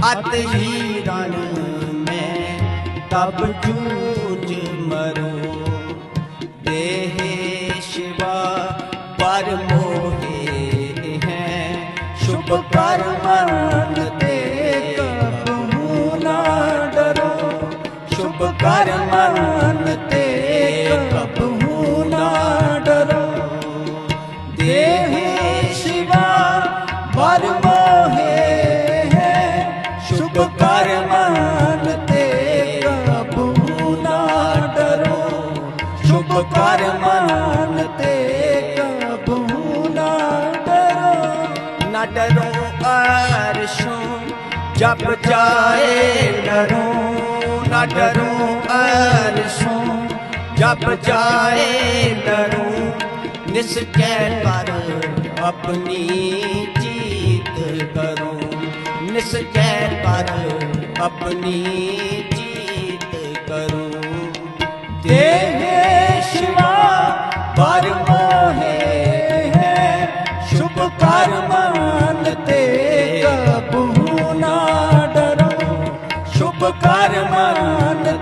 ਅਤ ਹੀ ਰਣ ਮੈਂ ਤਬ ਜੂਝ ਮਰੋ। ਦੇਹ ਸ਼ਿਵਾ ਪਰ ਮੋਹੇ ਹੈ, ਸ਼ੁਭ ਕਰਮਨ ਤੇ ਕਬਹੂ ਨਾ ਡਰੋ। ਸ਼ੁਭ ਕਰਮਨ ਤੇ ਕਬਹੂ ਨਾ ਡਰੋ। ਦੇਹ ਸ਼ਿਵਾ ਹੈ ਸ਼ੁਭ ਕਰਮਨ ਤੇ ਕਬਹੂ ਨਾ ਡਰੋ, ਸ਼ੁਭ ਕਰਮਨ ਤੇ ਕਬਹੂ ਨਾ ਡਰੋ। ਨਾ ਡਰੋ ਅਰਸ਼ੋਂ ਜਪ ਜਾਏ ਡਰੋ। ਨਾ ਡਰੋ ਅਰਸ਼ੋਂ ਜਪ ਜਾਏ ਡਰੋ। ਨਿਸਚੈ ਪਰ ਆਪਣੀ ਨਿਸਚੈ ਪਰ ਆਪਣੀ ਜੀਤ ਕਰੋ। ਦੇਹ ਸ਼ਿਵਾ ਪਰ ਮੋਹੇ ਹੈ, ਸ਼ੁਭ ਕਰਮਨ ਤੇ ਕਬਹੂ ਨਾ ਡਰੋ। ਸ਼ੁਭ ਕਰਮਨ